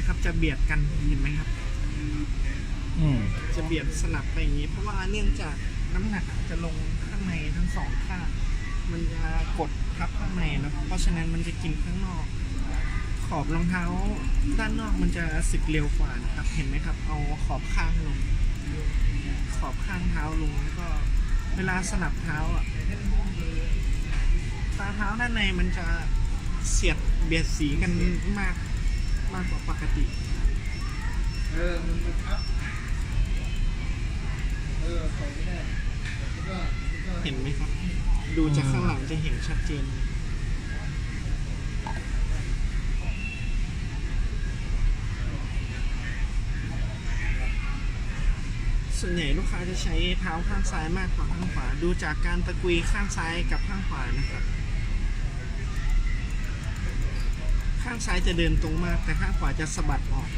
เนี่ยครับจะเบียดกันเห็นไหมครับ อืมจะเบียดสลับไปอย่างนี้ เพราะว่าเนื่องจากน้ำหนักจะลงข้างในทั้งสองข้างมันจะกดทับข้างในเนอะเพราะฉะนั้นมันจะกินข้างนอก ขอบรองเท้าด้านนอกมันจะสึกเร็วกว่านะครับ เห็นไหมครับ เอาขอบข้างลง ขอบข้างเท้าลงแล้วก็เวลาสนับเท้าอะตาเท้าด้านในมันจะเสียดเบียดสีกันมาก มากกว่าปกติ เออ มันมันทับเออใส่ไม่ได้แล้วก็แล้วก็เห็นไหมครับ ดูจากข้างหลังจะเห็นชัดเจน ส่วนใหญ่ลูกค้าจะใช้เท้าข้างซ้ายมากกว่าข้างขวา ดูจากการตะกุยข้างซ้ายกับข้างขวานะครับ ข้างซ้ายจะเดินตรงมาก แต่ข้างขวาจะสะบัดออก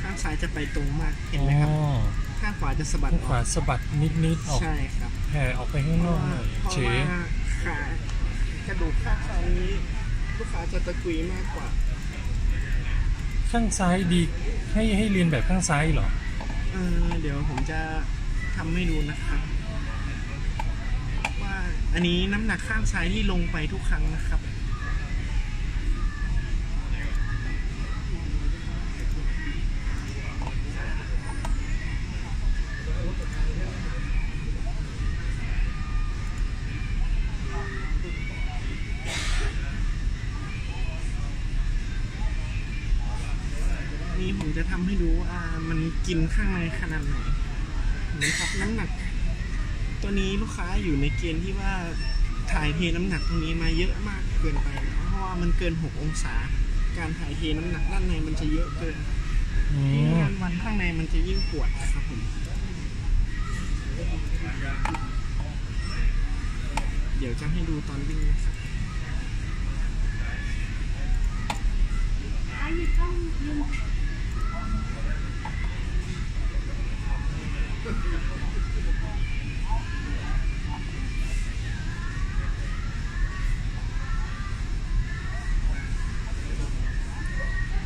ข้างซ้ายจะไปตรงมากเห็นไหมครับ อ๋อข้างขวาจะสะบัดข้างอขอวากสะบัดนิดๆออกใช่ครับแผ่ออกไปข้างนอกหน่อยเพราะเฉว่ายขากระดูกข้างซ้ายนี้ลูกค้าจะตะกุยมากกว่า ข้างซ้ายดีให้ให้เรียนแบบข้างซ้ายเหรอ เออเดี๋ยวผมจะทำให้ดูนะครับว่าอันนี้น้ำหนักข้างซ้ายที่ลงไปทุกครั้งนะครับ นี่ ผมจะทำให้ดูว่ามันกินข้างในขนาดไหนเห็นะครับน้ำหนัก ตัวนี้ลูกค้าอยู่ในเกณฑ์ที่ว่าถ่ายเทน้ำหนักตรงนี้มาเยอะมากเกินไปเพราะว่ามันเกิน 6 องศา การถ่ายเทน้ำหนักด้านในมันจะเยอะเกินอืมงานวันข้างในมันจะยิ่งปวดครับผม เดี๋ยวจะให้ดูตอนวิ่งนะครับ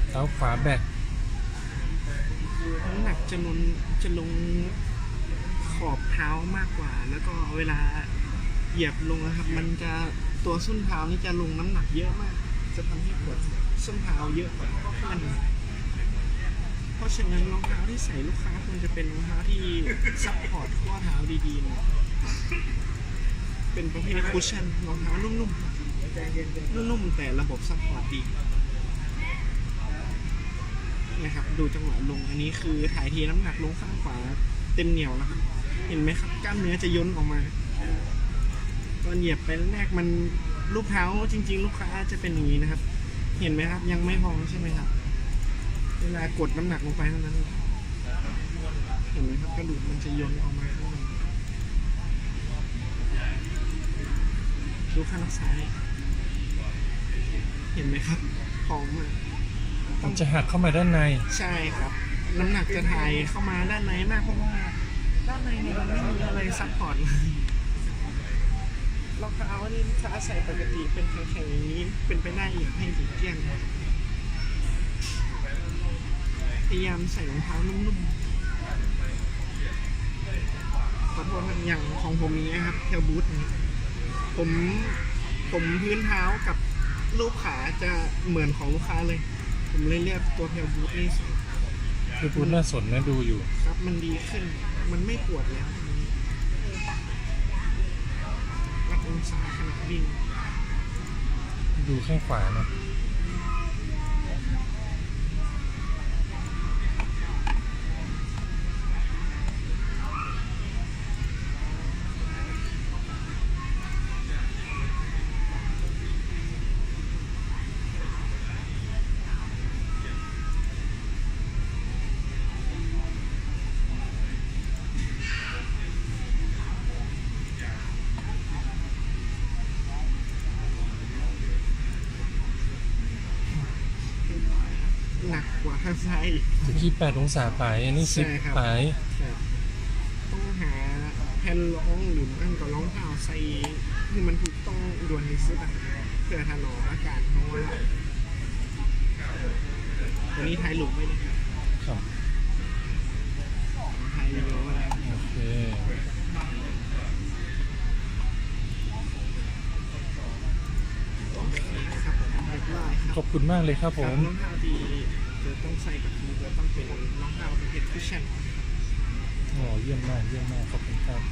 เท้าขวาแบกน้ำหนักจะลงจะลงขอบเท้ามากกว่า แล้วก็เวลาเหยียบลงนะครับ มันจะตัวส้นเท้านี่จะลงน้ำหนักเยอะมาก จะทำให้ปวดส้นเท้าเยอะกว่าเพื่อน ราะฉะนั้นรองเท้าที่ใส่ลูกค้าควรจะเป็นรองเท้าที่ซัพพอร์ตข้อเท้าดีๆนะเป็นประเภทคุชชั่นรองเท้านุ่มๆนุ่มๆแต่ระบบซัพพอร์ตดีนะครับดูจังหวะลงอันนี้คือถ่ายเทน้ำหนักลงข้างขวาเต็มเหนียวแล้วครับเห็นไหมครับกล้ามเนื้อจะย้นออกมาตอนเหยียบไปแรกมันลูกเท้าจริง ๆ ลูกค้าจะเป็นอย่างนี้นะครับ เห็นไหมครับ ยังไม่พองใช่ไหมครับ เวลากดน้ำหนักลงไปเท่านั้นเห็นไหมครับกระดูกมันจะย้นออกมาข้างในดูข้างซ้ายเห็นไหมครับพองมากมันจะหักเข้ามาด้านใน ใช่ครับ น้ำหนักจะถ่ายเข้ามาด้านในมากเพราะว่าด้านในเนี่ยมันไม่มีอะไรซัพพอร์ตเลยรองเท้านี่ถ้าใส่ปกติเป็นแข็งๆอย่างนี้เป็นไปได้อยากให้หลีกเลี่ยง พยายามใส่รองเท้านุ่มๆขอโทษครับอย่างของผมนี้นะครับเทลบูทนี้ผมผมพื้นเท้ากับรูปขาจะเหมือนของลูกค้าเลย ผมเลยเรียกตัวเทลบูทนี่ใส่คือพูดน่าสนนะดูอยู่ ครับมันดีขึ้น มันไม่ปวดแล้ววัดองศาขณะวิ่งดูข้างขวานะ หนั กกว่าข้างซ้ายอีกตะกี้8องศาไปอันนี้ใช่ครับ10ไปครับต้องหาแผ่นรองหรืออันก็รองเท้าใส่คือมันถูกต้องด่วนที่สุดอะเพื่อถนอมอาการเพราะว่าอันนี้ถ่ายรูปไว้เลยครับครับถ่ายวิดีโอไว้แล้วโอเคโอเคครับผมเรียบร้อยครับขอบคุณมากเลยครับผครับม ต้องใส่กับคือจะต้องเป็นน้องเท้าประเภทคุชชั่นโอ้เยี่ยมมากเยี่ยมมากขอบคุณครับ